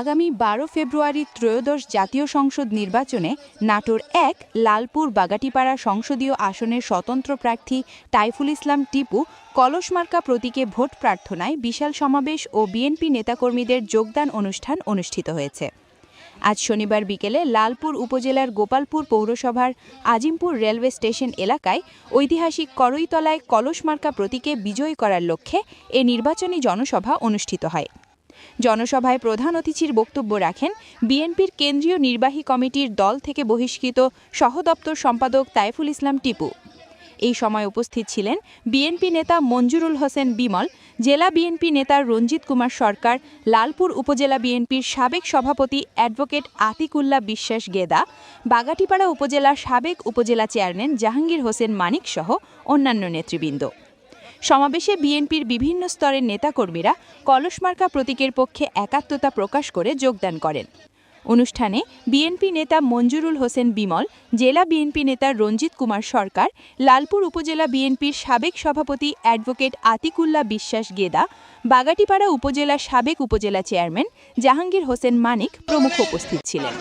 আগামী বারো ফেব্রুয়ারি ত্রয়োদশ জাতীয় সংসদ নির্বাচনে নাটোর এক, লালপুর বাগাটিপাড়া সংসদীয় আসনের স্বতন্ত্র প্রার্থী তাইফুল ইসলাম টিপু কলসমার্কা প্রতীকে ভোট প্রার্থনায় বিশাল সমাবেশ ও বিএনপি নেতাকর্মীদের যোগদান অনুষ্ঠান অনুষ্ঠিত হয়েছে। আজ শনিবার বিকেলে লালপুর উপজেলার গোপালপুর পৌরসভার আজিমপুর রেলওয়ে স্টেশন এলাকায় ঐতিহাসিক করইতলায় কলসমার্কা প্রতীকে বিজয়ী করার লক্ষ্যে এ নির্বাচনী জনসভা অনুষ্ঠিত হয়। জনসভায় প্রধান অতিথির বক্তব্য রাখেন বিএনপির কেন্দ্রীয় নির্বাহী কমিটির দল থেকে বহিষ্কৃত সহদপ্তর সম্পাদক তাইফুল ইসলাম টিপু। এই সময় উপস্থিত ছিলেন বিএনপি নেতা মঞ্জুরুল হোসেন বিমল, জেলা বিএনপি নেতা রঞ্জিত কুমার সরকার, লালপুর উপজেলা বিএনপির সাবেক সভাপতি অ্যাডভোকেট আতিকুল্লাহ বিশ্বাস গেদা, বাগাটিপাড়া উপজেলা সাবেক উপজেলা চেয়ারম্যান জাহাঙ্গীর হোসেন মানিক সহ অন্যান্য নেতৃবৃন্দ। সমাবেশে বিএনপির বিভিন্ন স্তরের নেতাকর্মীরা কলসমার্কা প্রতীকের পক্ষে একাত্মতা প্রকাশ করে যোগদান করেন। অনুষ্ঠানে বিএনপি নেতা মঞ্জুরুল হোসেন বিমল, জেলা বিএনপি নেতা রঞ্জিত কুমার সরকার, লালপুর উপজেলা বিএনপির সাবেক সভাপতি অ্যাডভোকেট আতিকুল্লা বিশ্বাস গেদা, বাগাটিপাড়া উপজেলা সাবেক উপজেলা চেয়ারম্যান জাহাঙ্গীর হোসেন মানিক প্রমুখ উপস্থিত ছিলেন।